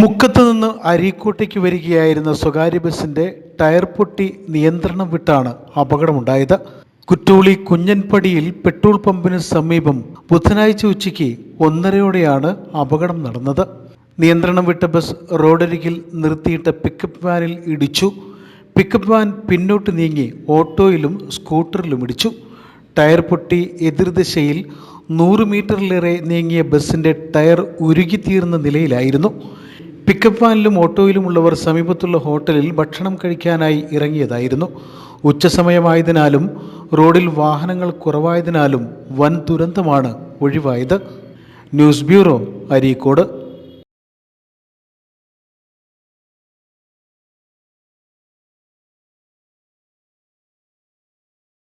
മുക്കത്ത് നിന്ന് അരീക്കോട്ടേക്ക് വരികയായിരുന്ന സ്വകാര്യ ബസിന്റെ ടയർ പൊട്ടി നിയന്ത്രണം വിട്ടാണ് അപകടമുണ്ടായത്. കുറ്റൂളി കുഞ്ഞൻപടിയിൽ പെട്രോൾ പമ്പിന് സമീപം ബുധനാഴ്ച ഉച്ചയ്ക്ക് ഒന്നരയോടെയാണ് അപകടം നടന്നത്. നിയന്ത്രണം വിട്ട ബസ് റോഡരികിൽ നിർത്തിയിട്ട പിക്കപ്പ് വാനിൽ ഇടിച്ചു. പിക്കപ്പ് വാൻ പിന്നോട്ട് നീങ്ങി ഓട്ടോയിലും സ്കൂട്ടറിലും ഇടിച്ചു. ടയർ പൊട്ടി എതിർദിശയിൽ നൂറ് മീറ്ററിലേറെ നീങ്ങിയ ബസ്സിന്റെ ടയർ ഉരുകിത്തീർന്ന നിലയിലായിരുന്നു. പിക്കപ്പ് വാനിലും ഓട്ടോയിലുമുള്ളവർ സമീപത്തുള്ള ഹോട്ടലിൽ ഭക്ഷണം കഴിക്കാനായി ഇറങ്ങിയതായിരുന്നു. ഉച്ചസമയമായതിനാലും റോഡിൽ വാഹനങ്ങൾ കുറവായതിനാലും വൻ ദുരന്തമാണ് ഒഴിവായത്. News bureau Areekode.